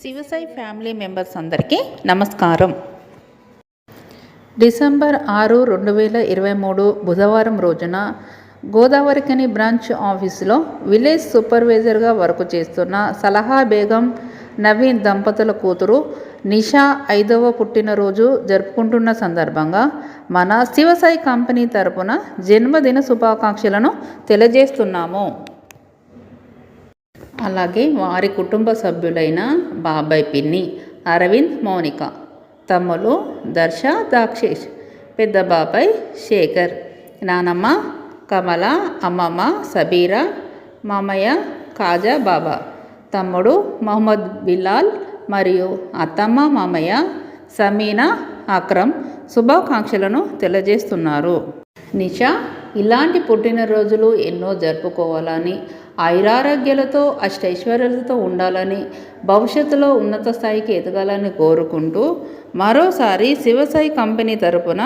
Shivasai family members అందరికీ నమస్కారం. December ఆరు రెండు వేల ఇరవై మూడు బుధవారం రోజున గోదావరికని బ్రాంచ్ ఆఫీసులో విలేజ్ సూపర్వైజర్గా వర్క్ చేస్తున్న సలహా బేగం నవీన్ దంపతుల కూతురు నిషా ఐదవ పుట్టినరోజు జరుపుకుంటున్న సందర్భంగా మన శివసాయి కంపెనీ తరపున జన్మదిన శుభాకాంక్షలను తెలియజేస్తున్నాము. అలాగే వారి కుటుంబ సభ్యులైన బాబాయ్ పిన్ని అరవింద్ మౌనిక తమ్ములు దర్శ దాక్షేష్ పెద్ద బాబాయ్ శేఖర్ నానమ్మ కమల అమ్మమ్మ సబీరా మామయ్య కాజా బాబా తమ్ముడు మహమ్మద్ బిలాల్ మరియు అత్తమ్మ మామయ్య సమీనా అక్రమ్ శుభాకాంక్షలను తెలియజేస్తున్నారు. నిషా ఇలాంటి పుట్టినరోజులు ఎన్నో జరుపుకోవాలని ఐరారోగ్యాలతో అష్టైశ్వర్యాలతో ఉండాలని భవిష్యత్తులో ఉన్నత స్థాయికి ఎదగాలని కోరుకుంటూ మరోసారి శివసాయి కంపెనీ తరపున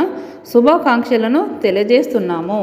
శుభాకాంక్షలను తెలియజేస్తున్నాము.